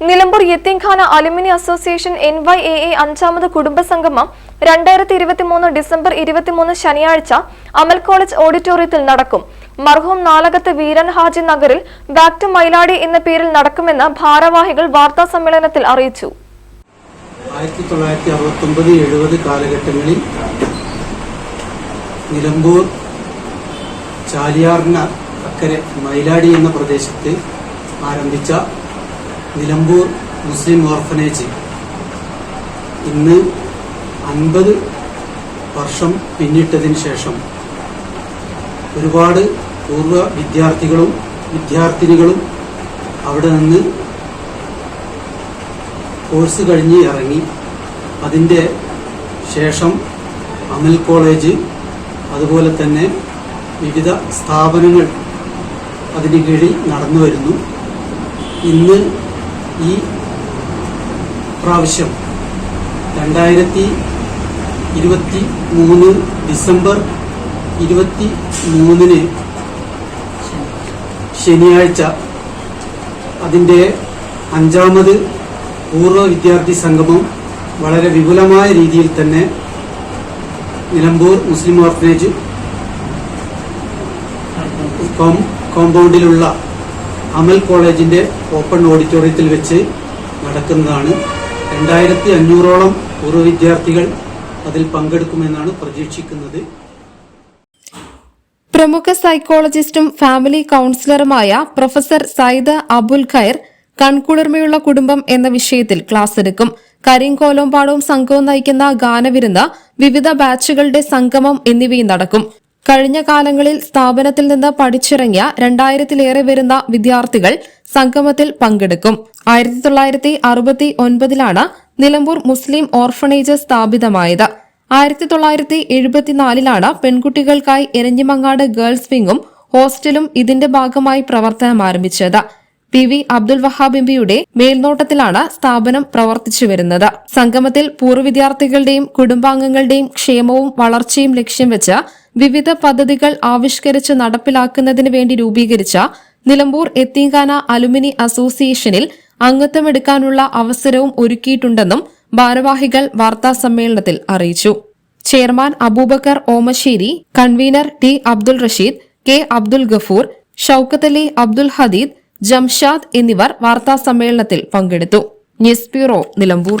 Nilambur Yatheemkhana alumni association N Y A A അഞ്ചാമത് കുടുംബസംഗമം രണ്ടായിരത്തി ഇരുപത്തിമൂന്ന് ഡിസംബർ ഇരുപത്തിമൂന്ന് ശനിയാഴ്ച അമൽ കോളേജ് ഓഡിറ്റോറിയത്തിൽ നടക്കും. മർഹൂം നാലകത്ത് വീരൻ ഹാജി നഗറിൽ ബാക്ക് ടു മൈലാടി എന്ന പേരിൽ നടക്കുമെന്ന് ഭാരവാഹികൾ വാർത്താ സമ്മേളനത്തിൽ അറിയിച്ചു. ആയിരത്തി തൊള്ളായിരത്തി അറുപത്തൊമ്പത് എഴുപത് കാലഘട്ടങ്ങളിൽ നിലമ്പൂർ ചാലിയാറിന് അക്കരെ മൈലാടി എന്ന പ്രദേശത്ത് ആരംഭിച്ച നിലമ്പൂർ മുസ്ലിം ഓർഫനേജ്. ഇന്ന് അൻപത് വർഷം പിന്നിട്ടതിന് ശേഷം ഒരുപാട് പൂർവ വിദ്യാർത്ഥികളും വിദ്യാർത്ഥിനികളും അവിടെ നിന്ന് കോഴ്സ് കഴിഞ്ഞ് ഇറങ്ങി. അതിന്റെ ശേഷം അമൽ കോളേജ് അതുപോലെ തന്നെ വിവിധ സ്ഥാപനങ്ങൾ അതിന് കീഴിൽ നടന്നു വരുന്നു. ഇന്ന് ഈ പ്രാവശ്യം രണ്ടായിരത്തി ഇരുപത്തി മൂന്ന് ഡിസംബർ ഇരുപത്തി മൂന്നിന് ശനിയാഴ്ച അതിന്റെ അഞ്ചാമത് പൂർവ വിദ്യാർത്ഥി സംഗമം വളരെ വിപുലമായ രീതിയിൽ തന്നെ നിലമ്പൂർ മുസ്ലിം ഓർഫനേജ് കോമ്പൗണ്ടിലുള്ള അമൽ കോളേജിന്റെ ഓപ്പൺ ഓഡിറ്റോറിയത്തിൽ വെച്ച് നടക്കുന്നതാണ്. രണ്ടായിരത്തി അഞ്ഞൂറോളം പൂർവ വിദ്യാർത്ഥികൾ അതിൽ പങ്കെടുക്കുമെന്നാണ് പ്രതീക്ഷിക്കുന്നത്. പ്രമുഖ സൈക്കോളജിസ്റ്റും ഫാമിലി കൌൺസിലറുമായ പ്രൊഫസർ സയ്ദ അബുൽ ഖൈർ കൺകുളിർമയുള്ള കുടുംബം എന്ന വിഷയത്തിൽ ക്ലാസ് എടുക്കും കരിങ്കോലോമ്പാടവും സംഘവും നയിക്കുന്ന ഗാനവിരുന്ന് വിവിധ ബാച്ചുകളുടെ സംഗമം എന്നിവയും നടക്കും. കഴിഞ്ഞ കാലങ്ങളിൽ സ്ഥാപനത്തിൽ നിന്ന് പഠിച്ചിറങ്ങിയ രണ്ടായിരത്തിലേറെ വരുന്ന വിദ്യാർത്ഥികൾ സംഗമത്തിൽ പങ്കെടുക്കും. ആയിരത്തി തൊള്ളായിരത്തി അറുപത്തി ഒൻപതിലാണ് നിലമ്പൂർ മുസ്ലിം ഓർഫണേജ് സ്ഥാപിതമായത്. ആയിരത്തി തൊള്ളായിരത്തി എഴുപത്തിനാലിലാണ് പെൺകുട്ടികൾക്കായി എരഞ്ഞിമങ്ങാട് ഗേൾസ് വിങ്ങും ഹോസ്റ്റലും ഇതിന്റെ ഭാഗമായി പ്രവർത്തനം ആരംഭിച്ചത്. പി വി അബ്ദുൽ വഹാബ് എംപിയുടെ മേൽനോട്ടത്തിലാണ് സ്ഥാപനം പ്രവർത്തിച്ചു വരുന്നത്. സംഗമത്തിൽ പൂർവ വിദ്യാർത്ഥികളുടെയും കുടുംബാംഗങ്ങളുടെയും ക്ഷേമവും വളർച്ചയും ലക്ഷ്യം വെച്ച് വിവിധ പദ്ധതികൾ ആവിഷ്കരിച്ച് നടപ്പിലാക്കുന്നതിന് വേണ്ടി രൂപീകരിച്ച നിലമ്പൂർ എത്തിങ്കാന അലുമിനി അസോസിയേഷനിൽ അംഗത്വമെടുക്കാനുള്ള അവസരവും ഒരുക്കിയിട്ടുണ്ടെന്നും ഭാരവാഹികൾ വാർത്താ സമ്മേളനത്തിൽ അറിയിച്ചു. Chairman Aboobacker Omassery convener T Abdul Rasheed K Abdul Gafoor Shoukath Ali Abdul Hadeed Jamshad എന്നിവർ വാർത്താ സമ്മേളനത്തിൽ പങ്കെടുത്തു. News bureau Nilambur.